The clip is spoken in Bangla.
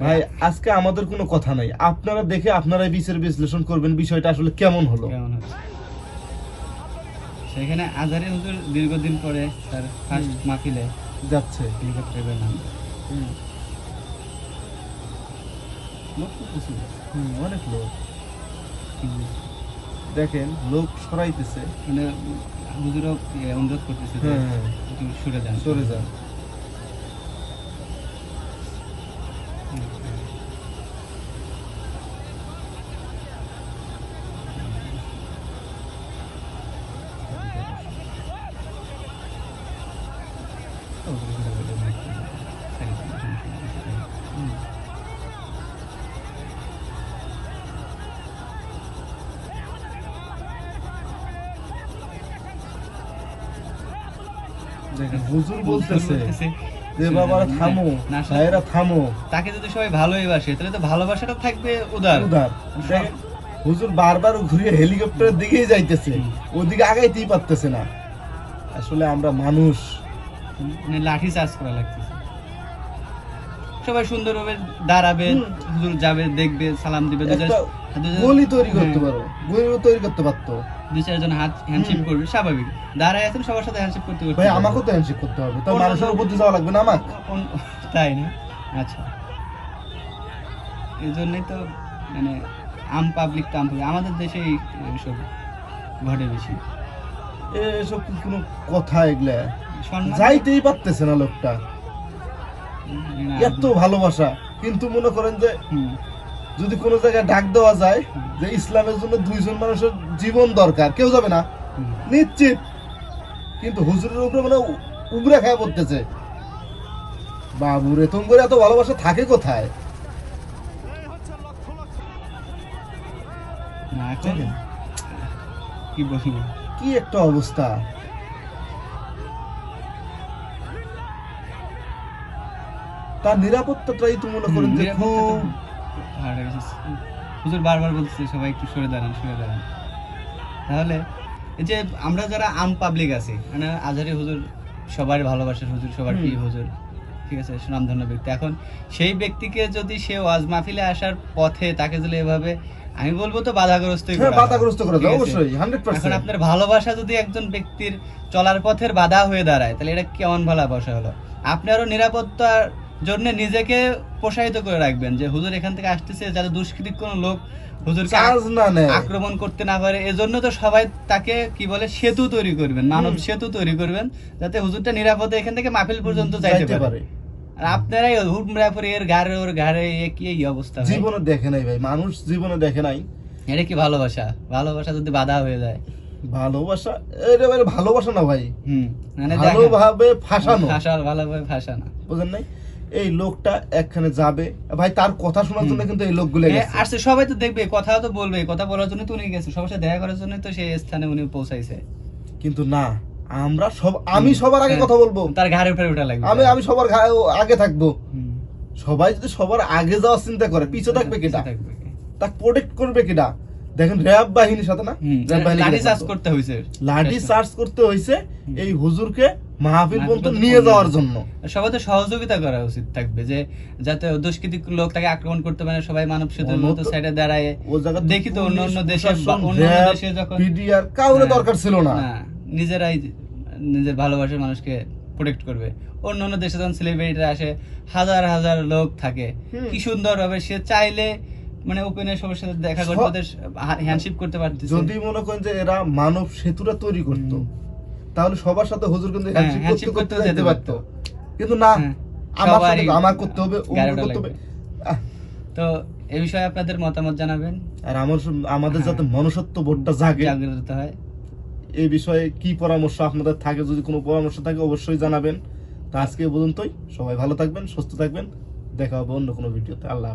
ভাই আজকে আমাদের কোনো কথা নাই। আপনারা দেখে আপনারাই বিচার বিশ্লেষণ করবেন বিষয়টা আসলে কেমন হলো? কেমন হচ্ছে সেখানে আজারি হুজুর দীর্ঘদিন পরে তার ফার্স্ট মাহফিলে যাচ্ছে। হেলিকপ্টারে। হুম, অনেক লোক। দেখেন লোক সরাইতেছে। মানে হুজুরও অনুরোধ করতেছে হ্যাঁ। সরে যান। সরে যান। হুজুর বলতেছে যে বাবারা থামো ভাইয়েরা থামো। তাকে যদি সবাই ভালোই বাসে তাহলে তো ভালোবাসাটা থাকবে উদার। উদার। হুজুর বারবার ঘুরে হেলিকপ্টারের দিকেই যাইতেছে ওদিকে আগাইতেই পারতেছে না। আসলে আমরা মানুষ। মানে লাঠি চার্জ করা লাগতেছে। সবাই সুন্দরভাবে দাঁড়াবে হুজুর যাবে দেখবে সালাম দিবে গলি তৈরি করতে হ্যাঁ, পারো। গলি তৈরি করতে পারতো। দু চারজন হাত হ্যান্ডশেক করবে স্বাভাবিক। দাঁড়ায় আছেন সবার সাথে হ্যান্ডশেক করতে করতে ভাই আমাকেও তো হ্যান্ডশেক করতে হবে। তো মানুষের উপর দিয়ে যাওয়া লাগবে না আমাকে? তাই না? আচ্ছা। এই জন্যই তো মানে আম পাবলিক তো আম আমাদের দেশে সব ঘটে বেশি। এসব কোনো কথা এগুলা? যাইতেই পারতেছে না লোকটা। এত ভালোবাসা। কিন্তু মনে করেন যে যদি কোনো জায়গায় ডাক দেওয়া যায় যে ইসলামের জন্য দুইজন মানুষের জীবন দরকার কেউ যাবে না। নিশ্চিত। কিন্তু হুজুরের উপরে মানে উগরে খায় পড়তেছে। বাবুরে তোমার এত ভালোবাসা থাকে কোথায়? কি বলব? কি একটা অবস্থা। তার নিরাপত্তাটাই তো মনে করেন যে খুব। হুজুর বারবার বলতেছে সবাই একটু সরে দাঁড়ান সরে দাঁড়ান। তাহলে এই যে আমরা যারা আম পাবলিক আছি মানে আজহারি হুজুর সবার ভালোবাসার হুজুর সবার। প্রিয় হুজুর ঠিক আছে সুনামধন্য ব্যক্তি। এখন সেই ব্যক্তিকে যদি সে ওয়াজ মাহফিলে আসার পথে তাকে যদি এভাবে আমি বলব তো বাধাগ্রস্তই হ্যাঁ করা বাধাগ্রস্ত করে? অবশ্যই হান্ড্রেড এখন আপনার ভালোবাসা যদি একজন ব্যক্তির চলার পথের বাধা হয়ে দাঁড়ায় তাহলে এটা কেমন ভালোবাসা হলো? আপনি আরও নিরাপত্তার জন্য নিজেকে প্রসারিত করে রাখবেন যে হুজুর এখান থেকে আসতেছে যাতে দুষ্কৃতিক কোনো লোক হুজুরকে আক্রমণ করতে না পারে। এজন্য তো সবাই তাকে কি বলে সেতু তৈরি করবেন মানব সেতু তৈরি করবেন যাতে হুজুরটা নিরাপদে এখান থেকে মাহফিল পর্যন্ত যাইতে পারে। আর আপনারাই হুমরা পরে এর ঘাড়ে ওর ঘাড়ে কি এই অবস্থা জীবনে দেখে নাই ভাই মানুষ জীবনে দেখে নাই। এটা কি ভালোবাসা? ভালোবাসা যদি বাধা হয়ে যায়। ভালোবাসা এটা ভালোবাসা না ভাই। হুম মানে ভালোভাবে ফাঁসানো। ফাঁসা ভালোভাবে ফাঁসানো। বুঝেন নাই? এই লোকটা একখানে যাবে। ভাই তার কথা শোনার জন্য কিন্তু এই লোকগুলো আসছে সবাই তো দেখবে কথা তো বলবে কথা বলার জন্য তো উনি গেছে। সবার সাথে দেখা করার জন্য তো সেই স্থানে উনি পৌঁছাইছে। কিন্তু না আমরা সব আমি সবার আগে হ্যাঁ, কথা বলব। তার ঘাড়ে উপরে ওঠা লাগবে। আমি আমি সবার আগে থাকব। সবাই যদি সবার আগে যাওয়ার চিন্তা করে পিছে থাকবে কেটা? তাকে প্রোটেক্ট করবে কেটা? দেখেন র্যাব বাহিনীর সাথে না? হুম, র্যাব বাহিনী লাঠি চার্জ করতে হয়েছে লাঠি চার্জ করতে হুম। এই হুজুরকে মাহফিল পর্যন্ত নিয়ে যাওয়ার জন্য। সবাই তো সহযোগিতা করা উচিত থাকবে যে যাতে দুষ্কৃতী লোক তাকে আক্রমণ করতে পারে সবাই মানব সেতুর মতো সাইডে দাঁড়ায়। ও জায়গা দেখি তো অন্য অন্য দেশে অন্য দেশে যখন পিডিআর কাউরে হ্যাঁ, দরকার ছিল না। নিজেরাই নিজের ভালোবাসার মানুষকে প্রোটেক্ট করবে। অন্য অন্য দেশে যখন সেলিব্রিটিরা আসে হাজার হাজার লোক থাকে। কি সুন্দর ভাবে সে চাইলে মানে ওপেনে সবার সাথে দেখা করতে ওদের হ্যান্ডশিপ করতে পারতেছে। যদি মনে করেন যে এরা মানব সেতুটা তৈরি করতো তাহলে সবার সাথে হুজুর কিন্তু হ্যাঁ, হ্যান্ডশেক করতে যেতে পারতো। কিন্তু না হ্যাঁ, আমার সাথে আমার করতে হবে ও করতে হবে। তো এই বিষয়ে আপনাদের মতামত জানাবেন। আর আমার আমাদের হ্যাঁ। যাতে মনুষ্যত্ব বোধটা জাগে জাগ্রত হয়। এই বিষয়ে কি পরামর্শ আপনাদের থাকে যদি কোনো পরামর্শ থাকে অবশ্যই জানাবেন। তো আজকে পর্যন্তই। সবাই ভালো থাকবেন সুস্থ থাকবেন। দেখা হবে অন্য কোনো ভিডিওতে। আল্লাহ।